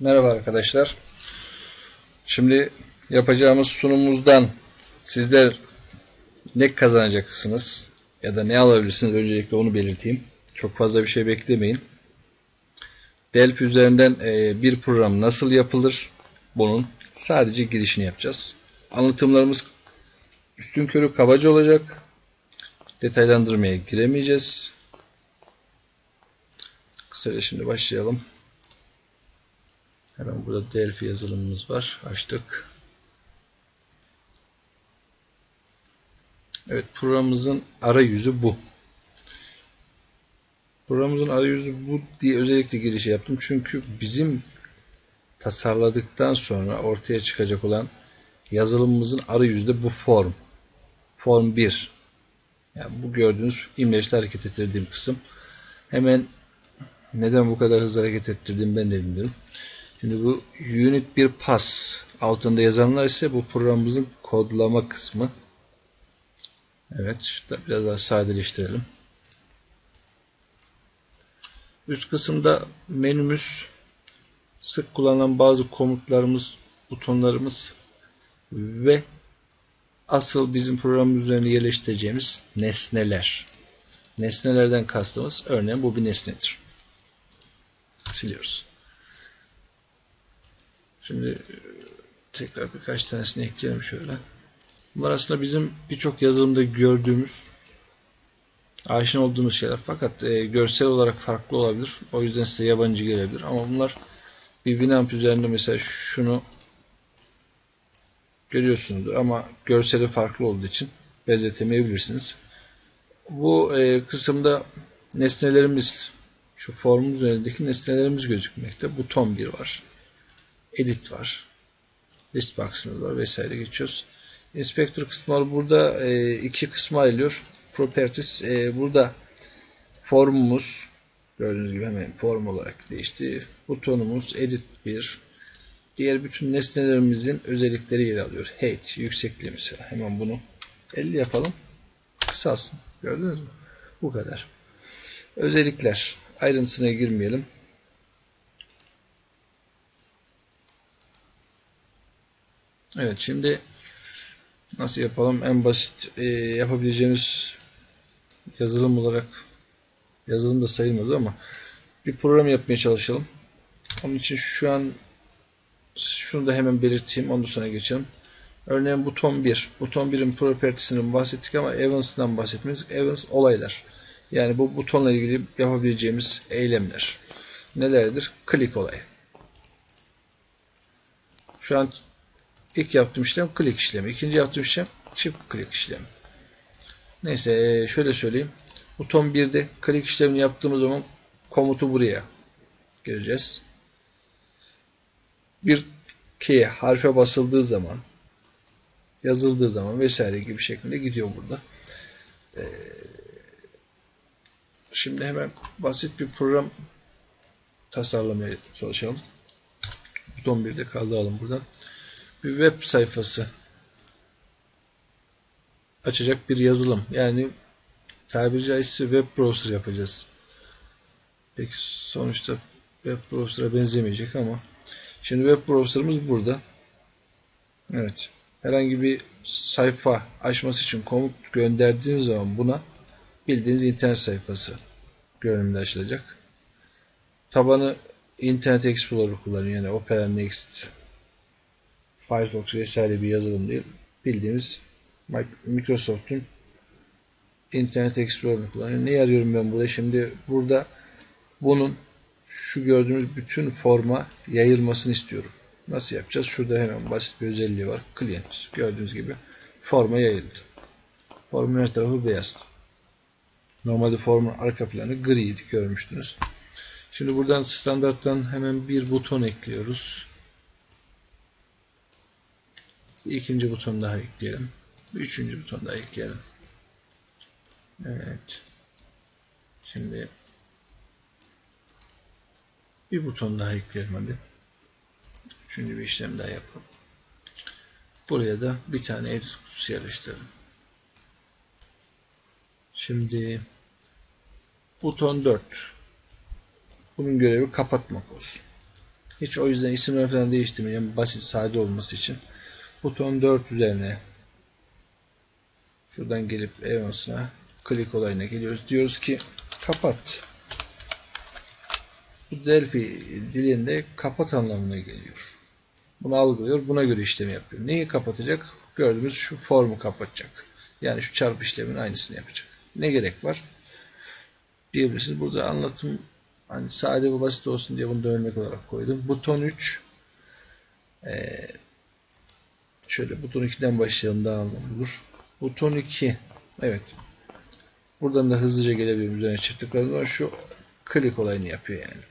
Merhaba arkadaşlar. Şimdi yapacağımız sunumumuzdan sizler ne kazanacaksınız ya da ne alabilirsiniz öncelikle onu belirteyim. Çok fazla bir şey beklemeyin. Delphi üzerinden e, bir program nasıl yapılır? Bunun sadece girişini yapacağız. Anlatımlarımız üstün körü kabaca olacak. Detaylandırmaya giremeyeceğiz. Kısaca şimdi başlayalım. Hemen burada Delphi yazılımımız var. Açtık. Evet programımızın arayüzü bu. Programımızın arayüzü bu diye özellikle girişi yaptım. Çünkü bizim tasarladıktan sonra ortaya çıkacak olan yazılımımızın arayüzü de bu form. Form 1. Yani bu gördüğünüz imleçte hareket ettirdiğim kısım. Hemen neden bu kadar hızlı hareket ettirdiğimi ben de bilmiyorum. Şimdi bu unit bir pass altında yazanlar ise bu programımızın kodlama kısmı. Evet, şurada biraz daha sadeleştirelim. Üst kısımda menümüz, sık kullanılan bazı komutlarımız, butonlarımız ve asıl bizim programımız üzerine yerleştireceğimiz nesneler. Nesnelerden kastımız örneğin bu bir nesnedir. Siliyoruz. Şimdi tekrar birkaç tanesini ekleyelim şöyle. Bunlar aslında bizim birçok yazılımda gördüğümüz, aşina olduğumuz şeyler. Fakat e, görsel olarak farklı olabilir. O yüzden size yabancı gelebilir. Ama bunlar bir Winamp üzerinde mesela şunu görüyorsunuzdur. Ama görseli farklı olduğu için benzetemeyebilirsiniz. Bu e, kısımda nesnelerimiz, şu formun üzerindeki nesnelerimiz gözükmekte. Buton bir var. Edit var. List box'ımız var vesaire geçiyoruz. Inspector kısmı burada e, iki kısma ayrılıyor. Properties e, burada formumuz gördüğünüz gibi hemen form olarak değişti. Butonumuz edit 1. Diğer bütün nesnelerimizin özellikleri yer alıyor. Height yüksekliği mesela. Hemen bunu 50 yapalım. Kısalsın. Gördünüz mü? Bu kadar. Özellikler. Ayrıntısına girmeyelim. Evet şimdi nasıl yapalım? En basit e, yapabileceğimiz yazılım olarak yazılım da sayılmaz ama bir program yapmaya çalışalım. Onun için şu an şunu da hemen belirteyim. Ondan sonra geçelim. Örneğin buton 1. Buton 1'in propertiesinden bahsettik ama events'dan bahsetmiyoruz. Events olaylar. Yani bu butonla ilgili yapabileceğimiz eylemler. Nelerdir? Klik olayı. Şu an İlk yaptığım işlem klik işlemi. İkinci yaptığım işlem çift klik işlemi. Neyse şöyle söyleyeyim. Buton 1'de klik işlemini yaptığımız zaman komutu buraya gireceğiz. Bir key harfe basıldığı zaman yazıldığı zaman vesaire gibi şeklinde gidiyor burada. Şimdi hemen basit bir program tasarlamaya çalışalım. Buton 1'de kaldıralım buradan bir web sayfası açacak bir yazılım. Yani tabiri caizse web browser yapacağız. Peki sonuçta web browser'a benzemeyecek ama şimdi web browser'ımız burada. Evet. Herhangi bir sayfa açması için komut gönderdiğimiz zaman buna bildiğiniz internet sayfası görünümde açılacak. Tabanı Internet Explorer kullanıyor. Yani Opera Next Firefox vesaire bir yazılım değil. Bildiğimiz Microsoft'un Internet Explorer'ını kullanıyor. Ne arıyorum ben burada? Şimdi burada bunun şu gördüğümüz bütün forma yayılmasını istiyorum. Nasıl yapacağız? Şurada hemen basit bir özelliği var. Client. Gördüğünüz gibi forma yayıldı. Formun her tarafı beyaz. Normalde formun arka planı griydi görmüştünüz. Şimdi buradan standarttan hemen bir buton ekliyoruz. İkinci buton daha ekleyelim. Üçüncü buton daha ekleyelim. Evet. Şimdi bir buton daha ekleyelim hadi. Üçüncü bir işlem daha yapalım. Buraya da bir tane edit kutusu yerleştirelim. Şimdi buton 4. Bunun görevi kapatmak olsun. Hiç o yüzden isimleri falan değiştirmeyeceğim. Basit, sade olması için. Buton 4 üzerine şuradan gelip Evons'a klik olayına geliyoruz. Diyoruz ki kapat. Bu Delphi dilinde kapat anlamına geliyor. Bunu algılıyor. Buna göre işlemi yapıyor. Neyi kapatacak? Gördüğümüz şu formu kapatacak. Yani şu çarpı işlemin aynısını yapacak. Ne gerek var? Diyebilirsiniz. Burada anlatım hani sade ve basit olsun diye bunu da örnek olarak koydum. Buton 3 ee, şöyle buton 2'den başlayalım daha anlamlı olur. Buton 2 evet. Buradan da hızlıca gelebilirim. Üzerine çift tıkladığımda şu klik olayını yapıyor yani.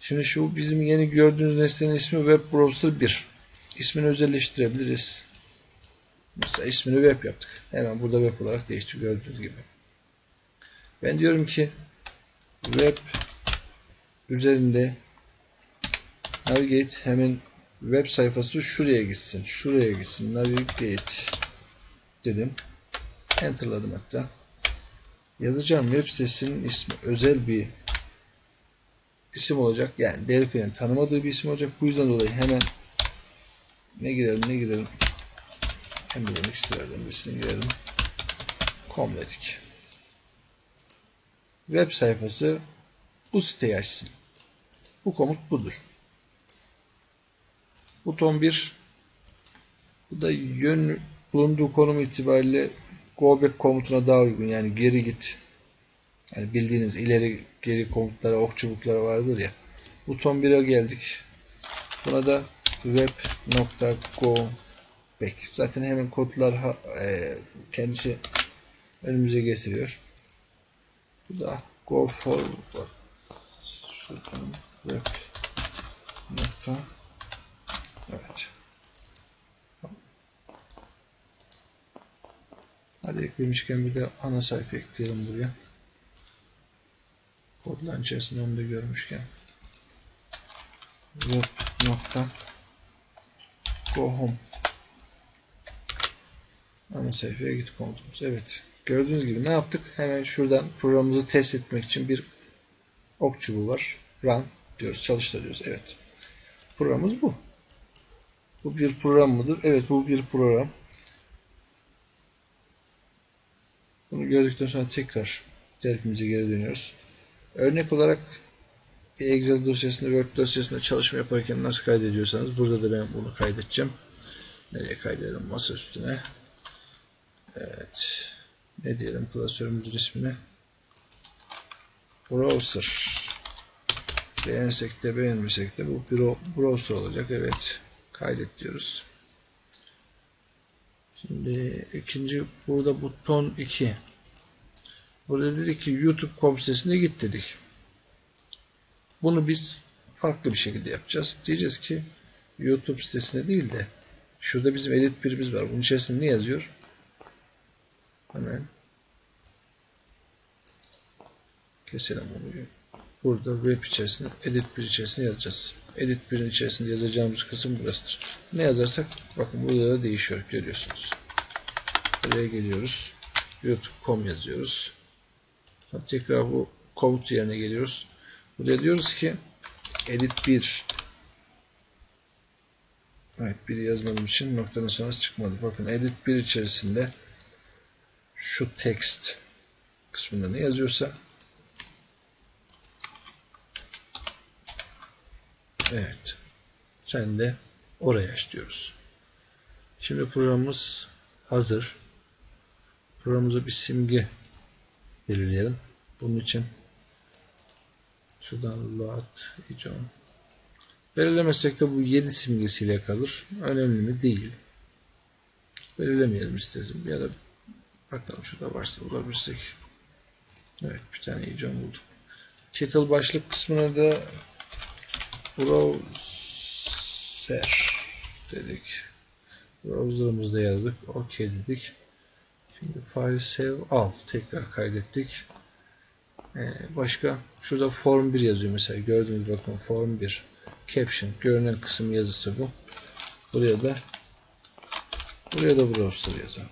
Şimdi şu bizim yeni gördüğünüz nesnenin ismi Web Browser 1. İsmini özelleştirebiliriz. Mesela ismini web yaptık. Hemen burada web olarak değişti gördüğünüz gibi. Ben diyorum ki web üzerinde navigate hemen web sayfası şuraya gitsin. Şuraya gitsin. Navigate dedim. Enter'ladım hatta. Yazacağım web sitesinin ismi özel bir isim olacak. Yani Delphi'nin tanımadığı bir isim olacak. Bu yüzden dolayı hemen ne girelim ne girelim Emre'nin ikisilerden birisine girelim. Com dedik. Web sayfası bu siteyi açsın. Bu komut budur. Buton 1 bu da yön bulunduğu konum itibariyle go back komutuna daha uygun. Yani geri git. Yani bildiğiniz ileri geri komutlara, ok çubuklara vardır ya. Buton 1'e geldik. Buna da web.go back. Zaten hemen kodlar e, kendisi önümüze getiriyor. Bu da go forward. Şuradan web nokta evet. Hadi eklemişken bir de ana sayfa ekleyelim buraya. Kodların içerisinde onu da görmüşken. Web nokta go home ana sayfaya git komutumuz. Evet. Gördüğünüz gibi ne yaptık? Hemen şuradan programımızı test etmek için bir ok çubuğu var. Run diyoruz. Çalıştır diyoruz. Evet. Programımız bu. Bu bir program mıdır? Evet bu bir program. Bunu gördükten sonra tekrar dergimize geri dönüyoruz. Örnek olarak bir Excel dosyasında, Word dosyasında çalışma yaparken nasıl kaydediyorsanız burada da ben bunu kaydedeceğim. Nereye kaydedelim? Masa üstüne. Evet. Ne diyelim klasörümüzün ismini? Browser. Beğensek de beğenmesek de bu browser olacak. Evet. Kaydet diyoruz. Şimdi ikinci burada buton 2. Burada dedik ki YouTube.com sitesine git dedik. Bunu biz farklı bir şekilde yapacağız. Diyeceğiz ki YouTube sitesine değil de şurada bizim edit birimiz var. Bunun içerisinde ne yazıyor? Hemen keselim onu. Burada web içerisinde edit bir içerisinde yazacağız. Edit birin içerisinde yazacağımız kısım burasıdır. Ne yazarsak bakın burada da değişiyor görüyorsunuz. Buraya geliyoruz. youtube.com yazıyoruz. Tekrar bu komut yerine geliyoruz. Buraya diyoruz ki edit 1 Evet bir yazmadığım için noktanın sonrası çıkmadı. Bakın edit 1 içerisinde şu text kısmında ne yazıyorsa evet sen de oraya aç diyoruz. Şimdi programımız hazır. Programımıza bir simge belirleyelim. Bunun için şuradan load icon belirlemesek de bu 7 simgesiyle kalır. Önemli mi? Değil. Belirlemeyelim istedim. Ya da Bakalım şurada varsa bulabilirsek. Evet bir tane icon bulduk. Title başlık kısmına da browser dedik. Browser'ımızda yazdık. OK dedik. Şimdi file save al. Tekrar kaydettik. Ee, başka şurada form 1 yazıyor mesela. Gördüğünüz bakın form 1. Caption. Görünen kısım yazısı bu. Buraya da buraya da browser yazalım.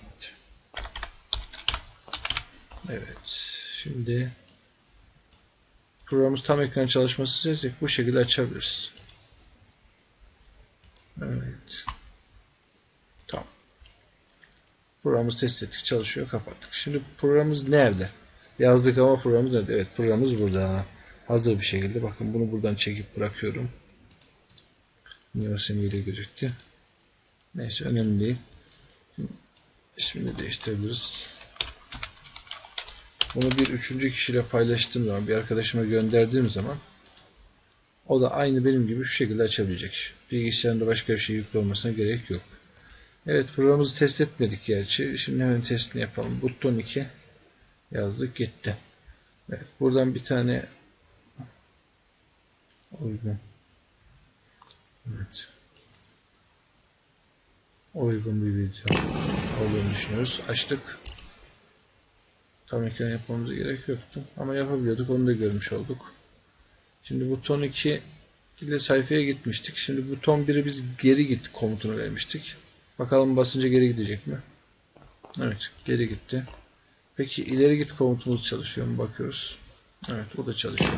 Evet. Şimdi programımız tam ekran çalışması istersek bu şekilde açabiliriz. Evet. Tamam. Programımızı test ettik. Çalışıyor. Kapattık. Şimdi programımız nerede? Yazdık ama programımız nerede? Evet programımız burada. Hazır bir şekilde. Bakın bunu buradan çekip bırakıyorum. Niye o seviyeyle gözüktü? Neyse önemli değil. Şimdi ismini değiştirebiliriz. Bunu bir üçüncü kişiyle paylaştığım zaman, bir arkadaşıma gönderdiğim zaman o da aynı benim gibi şu şekilde açabilecek. Bilgisayarında başka bir şey yüklü olmasına gerek yok. Evet programımızı test etmedik gerçi. Şimdi hemen testini yapalım. Buton 2 yazdık gitti. Evet buradan bir tane uygun Evet. Uygun bir video olduğunu düşünüyoruz. Açtık. Tam ekran yapmamıza gerek yoktu. Ama yapabiliyorduk. Onu da görmüş olduk. Şimdi buton 2 ile sayfaya gitmiştik. Şimdi buton 1'i biz geri git komutunu vermiştik. Bakalım basınca geri gidecek mi? Evet. Geri gitti. Peki ileri git komutumuz çalışıyor mu? Bakıyoruz. Evet. O da çalışıyor.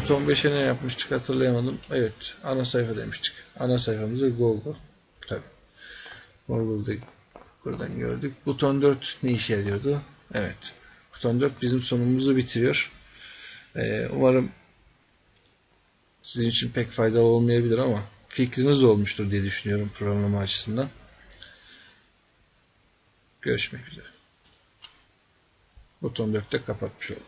Buton 5'e ne yapmıştık hatırlayamadım. Evet. Ana sayfa demiştik. Ana sayfamızda Google. Tabii. Google'da buradan gördük. Buton 4 ne işe yarıyordu? Evet. Buton 4 bizim sonumuzu bitiriyor. Ee, umarım sizin için pek faydalı olmayabilir ama fikriniz olmuştur diye düşünüyorum programlama açısından. Görüşmek üzere. Buton 4'te kapatmış oldum.